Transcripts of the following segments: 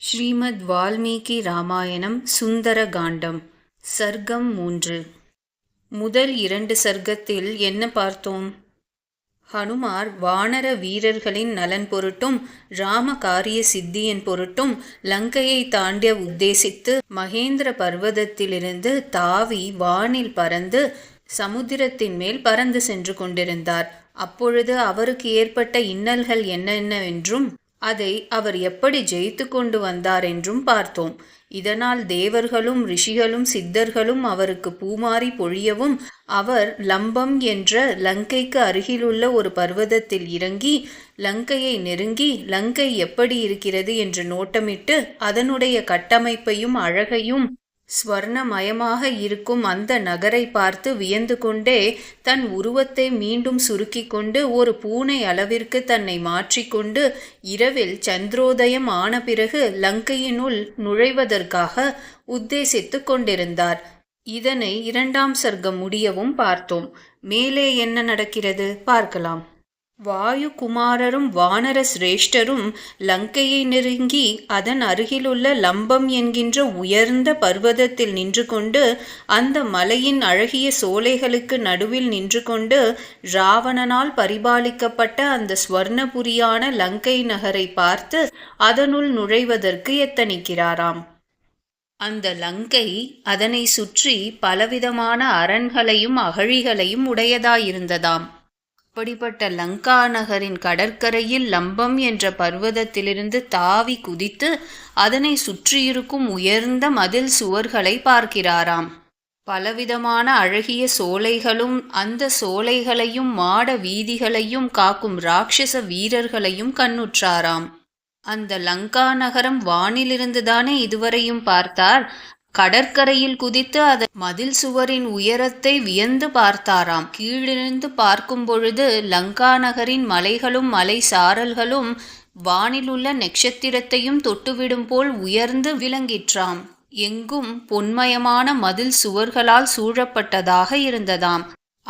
ஸ்ரீமத் வால்மீகி ராமாயணம் சுந்தர காண்டம் சர்க்கம் மூன்று. முதல் இரண்டு சர்க்கத்தில் என்ன பார்த்தோம்? ஹனுமார் வானர வீரர்களின் நலன் பொருட்டும் ராம காரிய சித்தியின் பொருட்டும் லங்கையை தாண்ட உத்தேசித்து மகேந்திர பர்வதத்திலிருந்து தாவி வானில் பறந்து சமுத்திரத்தின் மேல் பறந்து சென்று கொண்டிருந்தார். அப்பொழுது அவருக்கு ஏற்பட்ட இன்னல்கள் என்னென்னவென்றும் அதை அவர் எப்படி ஜெயித்து கொண்டு வந்தார் என்றும் பார்த்தோம். இதனால் தேவர்களும் ரிஷிகளும் சித்தர்களும் அவருக்கு பூமாரி பொழியவும் அவர் லம்பம் என்ற லங்கைக்கு அருகிலுள்ள ஒரு பர்வதத்தில் இறங்கி லங்கையை நெருங்கி லங்கை எப்படி இருக்கிறது என்று நோட்டமிட்டு அதனுடைய கட்டமைப்பையும் அழகையும் ஸ்வர்ணமயமாக இருக்கும் அந்த நகரை பார்த்து வியந்து கொண்டே தன் உருவத்தை மீண்டும் சுருக்கி கொண்டு ஒரு பூனை அளவிற்கு தன்னை மாற்றிக்கொண்டு இரவில் சந்திரோதயம் ஆன பிறகு லங்கையினுள் நுழைவதற்காக உத்தேசித்து கொண்டிருந்தார். இதனை இரண்டாம் சர்க்கம் முடியவும் பார்த்தோம். மேலே என்ன நடக்கிறது? பார்க்கலாம். வாயு குமாரரும் வானர சிரேஷ்டரும் லங்கையை நெருங்கி அதன் அருகிலுள்ள லம்பம் என்கின்ற உயர்ந்த பர்வதத்தில் நின்று கொண்டு அந்த மலையின் அழகிய சோலைகளுக்கு நடுவில் நின்று கொண்டு ராவணனால் பரிபாலிக்கப்பட்ட அந்த ஸ்வர்ணபுரியான லங்கை நகரை பார்த்து அதனுள் நுழைவதற்கு எத்தனிக்கிறாராம். அந்த லங்கை அதனை சுற்றி பலவிதமான அரண்களையும் அகழிகளையும் உடையதாயிருந்ததாம். அப்படிப்பட்ட லங்கா நகரின் கடற்கரையில் லம்பம் என்ற பர்வதத்திலிருந்து தாவி குதித்து அதனை சுற்றியிருக்கும் உயர்ந்த மதில் சுவர்களை பார்க்கிறாராம். பலவிதமான அழகிய சோலைகளும் அந்த சோலைகளையும் மாட வீதிகளையும் காக்கும் ராட்சச வீரர்களையும் கண்ணுற்றாராம். அந்த லங்கா நகரம் வானிலிருந்துதானே இதுவரையும் பார்த்தார்? கடற்கரையில் குதித்து அதன் மதில் சுவரின் உயரத்தை வியந்து பார்த்தாராம். கீழிருந்து பார்க்கும் பொழுது லங்கா நகரின் மலைகளும் மலை சாரல்களும் வானிலுள்ள நட்சத்திரத்தையும் தொட்டுவிடும் போல் உயர்ந்து விளங்கிற்றாம். எங்கும் பொன்மயமான மதில் சுவர்களால் சூழப்பட்டதாக இருந்ததாம்.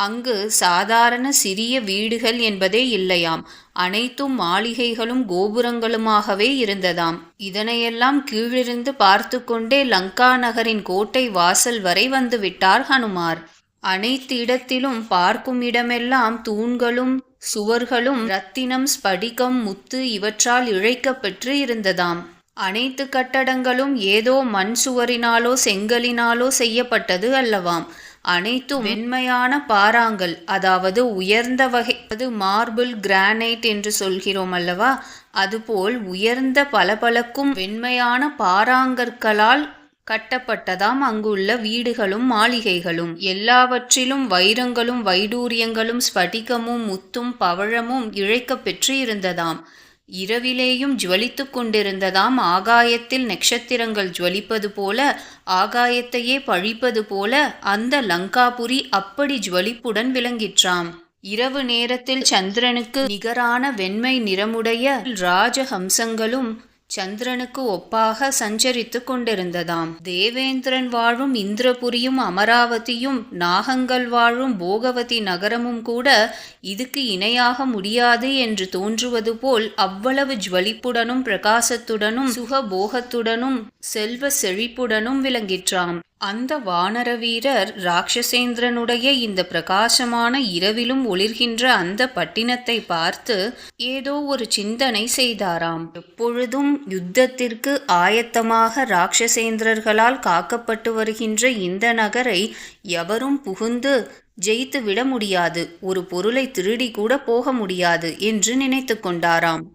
அங்கு சாதாரண சிறிய வீடுகள் என்பதே இல்லையாம். அனைத்தும் மாளிகைகளும் கோபுரங்களுமாகவே இருந்ததாம். இதனையெல்லாம் கீழிருந்து பார்த்து கொண்டே லங்கா நகரின் கோட்டை வாசல் வரை வந்துவிட்டார் ஹனுமார். அனைத்து இடத்திலும் பார்க்கும் இடமெல்லாம் தூண்களும் சுவர்களும் ரத்தினம் ஸ்படிகம் முத்து இவற்றால் இழைக்கப்பெற்று இருந்ததாம். அனைத்து கட்டடங்களும் ஏதோ மண் சுவரினாலோ செங்கலினாலோ செய்யப்பட்டது அல்லவாம். அனைத்தும் மென்மையான பாறாங்கல். அதாவது உயர்ந்த வகை. அது மார்பிள் கிரானைட் என்று சொல்கிறோம் அல்லவா? அதுபோல் உயர்ந்த பளபளக்கும் வெண்மையான பாறாங்கற்களால் கட்டப்பட்டதாம் அங்குள்ள வீடுகளும் மாளிகைகளும். எல்லாவற்றிலும் வைரங்களும் வைடூரியங்களும் ஸ்படிகமும் முத்தும் பவழமும் இழைக்க பெற்று இருந்ததாம். இரவிலேயும் ஜுவலித்து கொண்டிருந்ததாம் ஆகாயத்தில் நட்சத்திரங்கள் ஜுவலிப்பது போல ஆகாயத்தையே பழிப்பது போல அந்த லங்காபுரி அப்படி ஜுவலிப்புடன் விளங்கிற்றாம். இரவு நேரத்தில் சந்திரனுக்கு நிகரான வெண்மை நிறமுடைய ராஜஹம்சங்களும் சந்திரனுக்கு ஒப்பாக சஞ்சரித்து கொண்டிருந்ததாம். தேவேந்திரன் வாழும் இந்திரபுரியும் அமராவதியும் நாகங்கள் வாழும் போகவதி நகரமும் கூட இதுக்கு இணையாக முடியாது என்று தோன்றுவது போல் அவ்வளவு ஜுவலிப்புடனும் பிரகாசத்துடனும் சுகபோகத்துடனும் செல்வ செழிப்புடனும் விளங்கிற்றாம். அந்த வானர வீரர் ராட்சசேந்திரனுடைய இந்த பிரகாசமான இரவிலும் ஒளிர்கின்ற அந்த பட்டினத்தை பார்த்து ஏதோ ஒரு சிந்தனை செய்தாராம். எப்பொழுதும் யுத்தத்திற்கு ஆயத்தமாக ராட்சசேந்திரர்களால் காக்கப்பட்டு வருகின்ற இந்த நகரை எவரும் புகுந்து ஜெயித்து விட முடியாது. ஒரு பொருளை திருடி கூட போக முடியாது என்று நினைத்து கொண்டாராம்.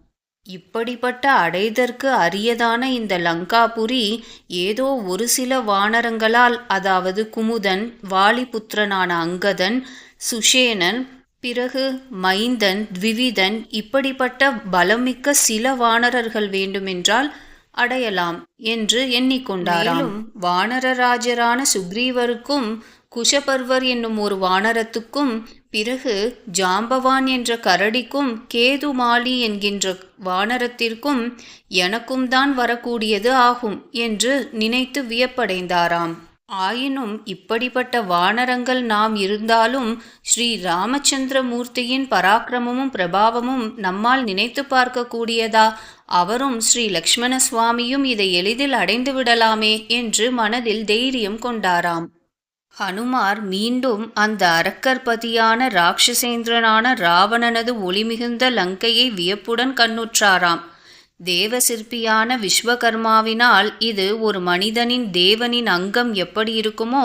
இப்படிப்பட்ட அடைதற்கு அரியதான இந்த லங்காபுரி ஏதோ ஒரு சில வானரங்களால் அதாவது குமுதன் வாலிபுத்திரனான அங்கதன் சுஷேனன் பிறகு மைந்தன் த்விவிதன் இப்படிப்பட்ட பலமிக்க சில வானரர்கள் வேண்டுமென்றால் அடையலாம் என்று எண்ணிக்கொண்டாராம். வானரராஜரான சுக்ரீவருக்கும் குஷபர்வர் என்னும் ஒரு வானரத்துக்கும் பிறகு ஜாம்பவான் என்ற கரடிக்கும் கேதுமாலி என்கின்ற வானரத்திற்கும் எனக்கும் தான் வரக்கூடியது ஆகும் என்று நினைத்து வியப்படைந்தாராம். ஆயினும் இப்படிப்பட்ட வானரங்கள் நாம் இருந்தாலும் ஸ்ரீ ராமச்சந்திர மூர்த்தியின் பராக்கிரமமும் பிரபாவமும் நம்மால் நினைத்து பார்க்கக்கூடியதா? அவரும் ஸ்ரீ லக்ஷ்மண சுவாமியும் இதை எளிதில் அடைந்து விடலாமே என்று மனதில் தைரியம் கொண்டாராம். ஹனுமார் மீண்டும் அந்த அரக்கர்பதியான ராட்சசேந்திரனான ராவணனது ஒளிமிகுந்த லங்கையை வியப்புடன் கண்ணுற்றாராம். தேவ சிற்பியான விஸ்வகர்மாவினால் இது ஒரு மனிதனின் தேவனின் அங்கம் எப்படி இருக்குமோ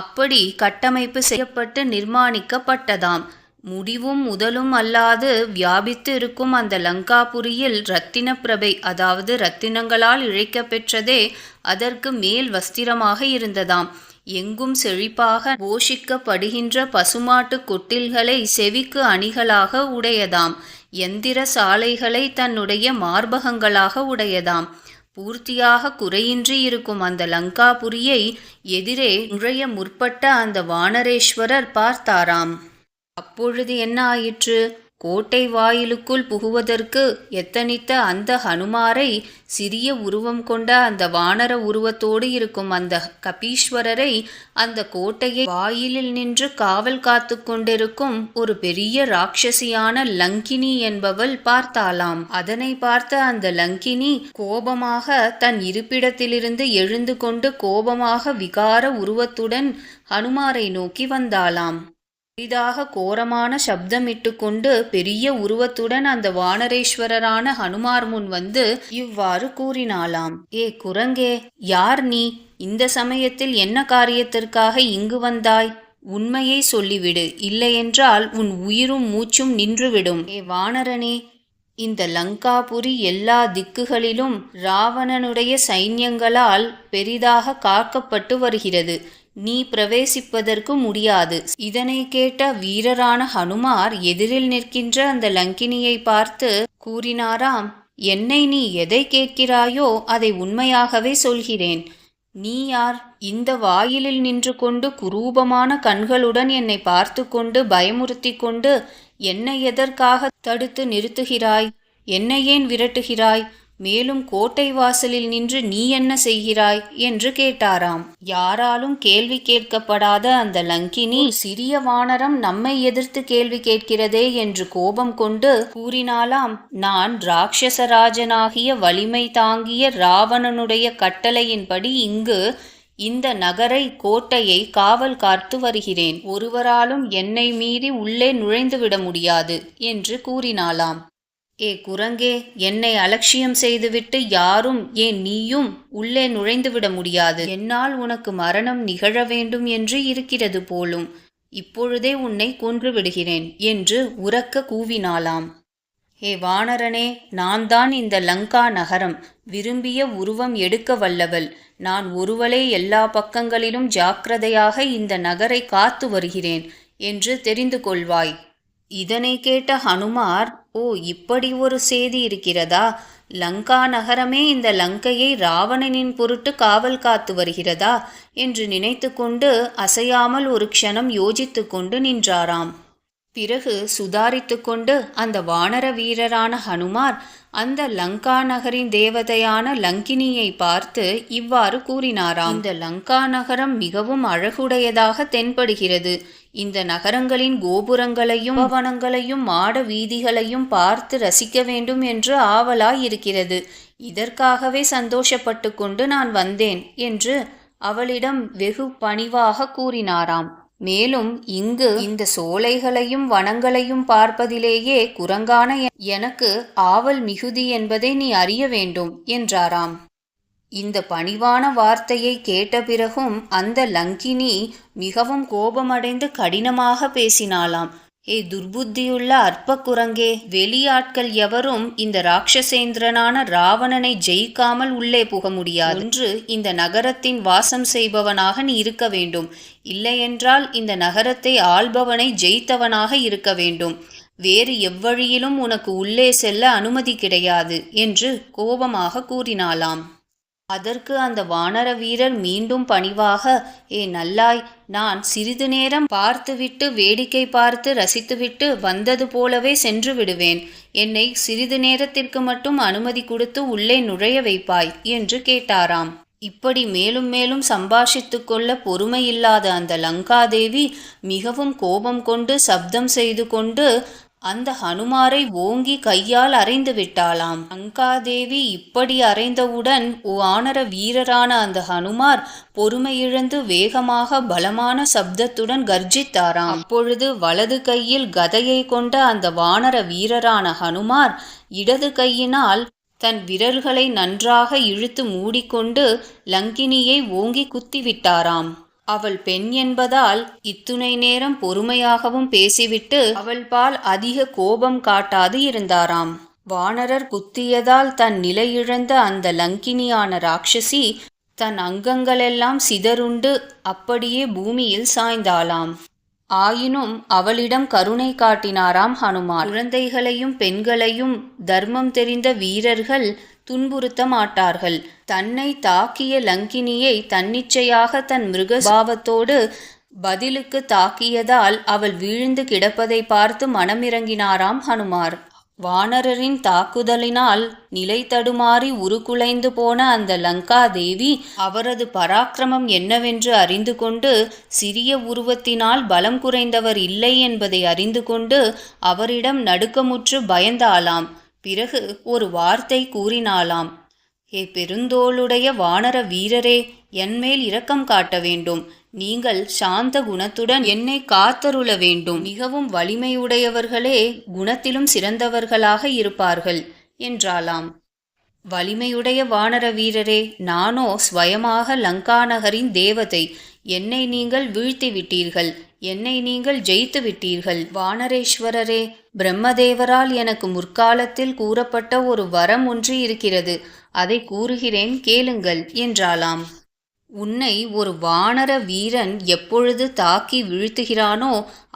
அப்படி கட்டமைப்பு செய்யப்பட்டு நிர்மாணிக்கப்பட்டதாம். முடிவும் முதலும் அல்லாது வியாபித்து இருக்கும் அந்த லங்காபுரியில் இரத்தின பிரபை அதாவது இரத்தினங்களால் இழைக்கப்பெற்றதே அதற்கு மேல் வஸ்திரமாக இருந்ததாம். எங்கும் செழிப்பாக போஷிக்கப்படுகின்ற பசுமாட்டு கொட்டில்களை செவிக்கு அணிகளாக உடையதாம். எந்திர சாலைகளை தன்னுடைய மார்பகங்களாக உடையதாம். பூர்த்தியாக குறையின்றி இருக்கும் அந்த லங்காபுரியை எதிரே நுழைய முற்பட்ட அந்த வானரேஸ்வரர் பார்த்தாராம். அப்பொழுது என்ன ஆயிற்று? கோட்டை வாயிலுக்குள் புகுவதற்கு எத்தனித்த அந்த ஹனுமாரை சிறிய உருவம் கொண்ட அந்த வானர உருவத்தோடு இருக்கும் அந்த கபீஸ்வரரை அந்த கோட்டையை வாயிலில் நின்று காவல் காத்து கொண்டிருக்கும் ஒரு பெரிய ராட்சசியான லங்கினி என்பவள் பார்த்தாளாம். அதனை பார்த்த அந்த லங்கினி கோபமாக தன் இருப்பிடத்திலிருந்து எழுந்து கொண்டு கோபமாக விகார உருவத்துடன் ஹனுமாரை நோக்கி வந்தாளாம். பெரிதாக கோரமான சப்தமிட்டு கொண்டு பெரிய உருவத்துடன் அந்த வானரேஸ்வரரான ஹனுமார் முன் வந்து இவ்வாறு கூறினாளாம் ஏ குரங்கே யார் நீ? இந்த சமயத்தில் என்ன காரியத்திற்காக இங்கு வந்தாய்? உண்மையை சொல்லிவிடு இல்லையென்றால் உன் உயிரும் மூச்சும் நின்றுவிடும். ஏ வானரனே இந்த லங்காபுரி எல்லா திக்குகளிலும் ராவணனுடைய சைன்யங்களால் பெரிதாக காக்கப்பட்டு வருகிறது. நீ பிரவேசிப்பதற்கு முடியாது. இதனை கேட்ட வீரரான ஹனுமார் எதிரில் நிற்கின்ற அந்த லங்கினியை பார்த்து கூறினாராம் என்னை நீ எதை கேட்கிறாயோ அதை உண்மையாகவே சொல்கிறேன். நீ யார்? இந்த வாயிலில் நின்று கொண்டு குரூபமான கண்களுடன் என்னை பார்த்து கொண்டு பயமுறுத்தி கொண்டு என்னை எதற்காக தடுத்து நிறுத்துகிறாய்? என்னை ஏன் விரட்டுகிறாய்? மேலும் கோட்டை வாசலில் நின்று நீ என்ன செய்கிறாய்? என்று கேட்டாராம். யாராலும் கேள்வி கேட்கப்படாத அந்த லங்கினி சிறிய வானரம் நம்மை எதிர்த்து கேள்வி கேட்கிறதே என்று கோபம் கொண்டு கூறினாலாம் நான் ராட்சசராஜனாகிய வலிமை தாங்கிய ராவணனுடைய கட்டளையின்படி இங்கு இந்த நகரை கோட்டையை காவல் காத்து வருகிறேன். ஒருவராலும் என்னை மீறி உள்ளே நுழைந்துவிட முடியாது என்று கூறினாளாம். ஏ குரங்கே என்னை அலட்சியம் செய்துவிட்டு யாரும் ஏன் நீயும் உள்ளே நுழைந்துவிட முடியாது. என்னால் உனக்கு மரணம் நிகழ வேண்டும் என்று இருக்கிறது போலும் இப்பொழுதே உன்னை கொன்று விடுகிறேன் என்று உறக்க கூவினாளாம். ஏ வானரனே நான் தான் இந்த லங்கா நகரம் விரும்பிய உருவம் எடுக்க வல்லவள். நான் ஒருவளே எல்லா பக்கங்களிலும் ஜாக்கிரதையாக இந்த நகரை காத்து வருகிறேன் என்று தெரிந்து கொள்வாய். இதனை கேட்ட ஹனுமார் ஓ இப்படி ஒரு செய்தி இருக்கிறதா? லங்கா நகரமே இந்த லங்கையை ராவணனின் பொருட்டு காவல் காத்து வருகிறதா? என்று நினைத்து கொண்டு அசையாமல் ஒரு க்ஷணம் யோசித்து கொண்டு நின்றாராம். பிறகு சுதாரித்து கொண்டு அந்த வானர வீரரான ஹனுமார் அந்த லங்கா நகரின் தேவதையான லங்கினியை பார்த்து இவ்வாறு கூறினாராம். இந்த லங்கா நகரம் மிகவும் அழகுடையதாக தென்படுகிறது. இந்த நகரங்களின் கோபுரங்களையும் பவனங்களையும் மாட வீதிகளையும் பார்த்து ரசிக்க வேண்டும் என்று ஆவலாய் இருக்கிறது இதற்காகவே சந்தோஷப்பட்டு கொண்டு நான் வந்தேன் என்று அவளிடம் வெகு பணிவாக கூறினாராம். மேலும் இங்கு இந்த சோலைகளையும் வனங்களையும் பார்ப்பதிலேயே குரங்கான எனக்கு ஆவல் மிகுதி என்பதை நீ அறிய வேண்டும் என்றாராம். இந்த பணிவான வார்த்தையை கேட்ட பிறகும் அந்த லங்கினி மிகவும் கோபமடைந்து கடினமாக பேசினாளாம். ஏ துர்புத்தியுள்ள அற்ப குரங்கே வெளியாட்கள் எவரும் இந்த ராட்சசேந்திரனான ராவணனை ஜெயிக்காமல் உள்ளே புக முடியாது. என்று இந்த நகரத்தின் வாசம் செய்பவனாக நீ இருக்க வேண்டும். இல்லையென்றால் இந்த நகரத்தை ஆள்பவனை ஜெயித்தவனாக இருக்க வேண்டும். வேறு எவ்வழியிலும் உனக்கு உள்ளே செல்ல அனுமதி கிடையாது என்று கோபமாக கூறினாளாம். அதற்கு அந்த வானர வீரர் மீண்டும் பணிவாக ஏ நல்லாய் நான் சிறிது நேரம் பார்த்துவிட்டு வேடிக்கை பார்த்து ரசித்துவிட்டு வந்தது போலவே சென்று விடுவேன். என்னை சிறிது நேரத்திற்கு மட்டும் அனுமதி கொடுத்து உள்ளே நுழைய வைப்பாய் என்று கேட்டாராம். இப்படி மேலும் மேலும் சம்பாஷித்து கொள்ள பொறுமையில்லாத அந்த லங்காதேவி மிகவும் கோபம் கொண்டு சப்தம் செய்து கொண்டு அந்த ஹனுமாரை ஓங்கி கையால் அறைந்து விட்டாளாம். அங்காதேவி இப்படி அறைந்தவுடன் வானர வீரரான அந்த ஹனுமார் பொறுமையிழந்து வேகமாக பலமான சப்தத்துடன் கர்ஜித்தாராம். அப்பொழுது வலது கையில் கதையை கொண்ட அந்த வானர வீரரான ஹனுமார் இடது கையினால் தன் விரல்களை நன்றாக இழுத்து மூடிக்கொண்டு லங்கினியை ஓங்கி குத்திவிட்டாராம் அவள் பெண் என்பதால் இத்துணை நேரம் பொறுமையாகவும் பேசிவிட்டு அவள் பால் அதிக கோபம் காட்டாது இருந்தாராம். வானரர் குத்தியதால் தன் நிலையிழந்த அந்த லங்கினியான ராட்சசி தன் அங்கங்களெல்லாம் சிதறுண்டு அப்படியே பூமியில் சாய்ந்தாளாம். ஆயினும் அவளிடம் கருணை காட்டினாராம் ஹனுமான். குழந்தைகளையும் பெண்களையும் தர்மம் தெரிந்த வீரர்கள் துன்புறுத்த மாட்டார்கள் தன்னை தாக்கிய லங்கினியை தன்னிச்சையாக தன் மிருகபாவத்தோடு பதிலுக்கு தாக்கியதால் அவள் வீழ்ந்து கிடப்பதை பார்த்து மனமிறங்கினாராம் ஹனுமார். வானரரின் தாக்குதலினால் நிலை தடுமாறி உருக்குலைந்து போன அந்த லங்கா தேவி அவரது பராக்கிரமம் என்னவென்று அறிந்து கொண்டு சிறிய உருவத்தினால் பலம் குறைந்தவர் இல்லை என்பதை அறிந்து கொண்டு அவரிடம் நடுக்கமுற்று பயந்தாளாம். பிறகு ஒரு வார்த்தை கூறினாளாம் ஹே பெருந்தோளுடைய வானர வீரரே என்மேல் இரக்கம் காட்ட வேண்டும். நீங்கள் சாந்த குணத்துடன் என்னை காத்தருள வேண்டும். மிகவும் வலிமையுடையவர்களே குணத்திலும் சிறந்தவர்களாக இருப்பார்கள் என்றாலாம். வலிமையுடைய வானர வீரரே நானோ ஸ்வயமாக லங்கா நகரின் தேவதை. என்னை நீங்கள் வீழ்த்தி விட்டீர்கள் என்னை நீங்கள் ஜெயித்து விட்டீர்கள் வானரேஸ்வரரே பிரம்மதேவரால் எனக்கு முற்காலத்தில் கூறப்பட்ட ஒரு வரம் ஒன்று இருக்கிறது. அதை கூறுகிறேன் கேளுங்கள் என்றாளாம். உன்னை ஒரு வானர வீரன் எப்பொழுது தாக்கி வீழ்த்துகிறானோ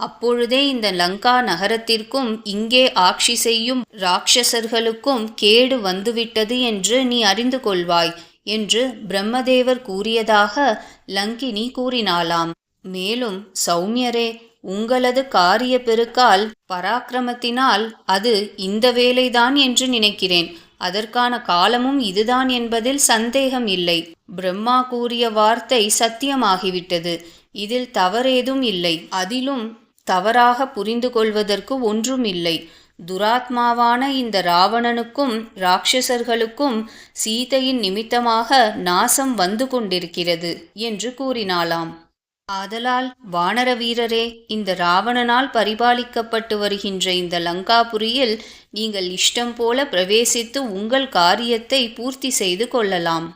அப்பொழுதே இந்த லங்கா நகரத்திற்கும் இங்கே ஆட்சி செய்யும் ராட்சசர்களுக்கும் கேடு வந்துவிட்டது என்று நீ அறிந்து கொள்வாய். என்று பிரம்மதேவர் கூறியதாக லங்கினி கூறினாளாம். மேலும் சௌமியரே உங்களது காரிய பெருக்கால் பராக்கிரமத்தினால் அது இந்த வேலைதான் என்று நினைக்கிறேன். அதற்கான காலமும் இதுதான் என்பதில் சந்தேகம் இல்லை பிரம்மா கூறிய வார்த்தை சத்தியமாகிவிட்டது. இதில் தவறேதும் இல்லை. அதிலும் தவறாக புரிந்து கொள்வதற்கு ஒன்றும் இல்லை. துராத்மாவான இந்த ராவணனுக்கும் ராட்சசர்களுக்கும் சீதையின் நிமித்தமாக நாசம் வந்து கொண்டிருக்கிறது என்று கூறினாளாம். ஆதலால் வானர வீரரே இந்த ராவணனால் பரிபாலிக்கப்பட்டு வருகின்ற இந்த லங்காபுரியில் நீங்கள் இஷ்டம் போல பிரவேசித்து உங்கள் காரியத்தை பூர்த்தி செய்து கொள்ளலாம்.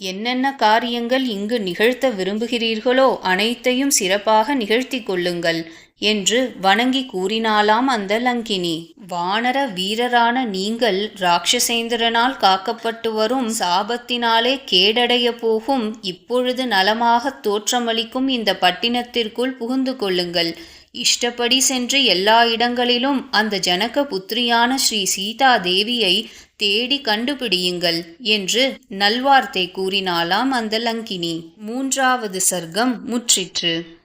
என்னென்ன காரியங்கள் இங்கு நிகழ்த்த விரும்புகிறீர்களோ அனைத்தையும் சிறப்பாக நிகழ்த்தி கொள்ளுங்கள். என்று வணங்கி கூறினாலாம் அந்த லங்கினி. வானர வீரரான நீங்கள் ராட்சசேந்திரனால் காக்கப்பட்டு வரும் சாபத்தினாலே கேடடைய போகும். இப்பொழுது நலமாக தோற்றமளிக்கும் இந்த பட்டினத்திற்குள் புகுந்து கொள்ளுங்கள். இஷ்டப்படி சென்று எல்லா இடங்களிலும் அந்த ஜனக புத்திரியான ஸ்ரீ சீதா தேவியை தேடி கண்டுபிடியுங்கள் என்று நல்வார்த்தை கூறினாலாம் அந்த லங்கினி. மூன்றாவது சர்க்கம் முற்றிற்று.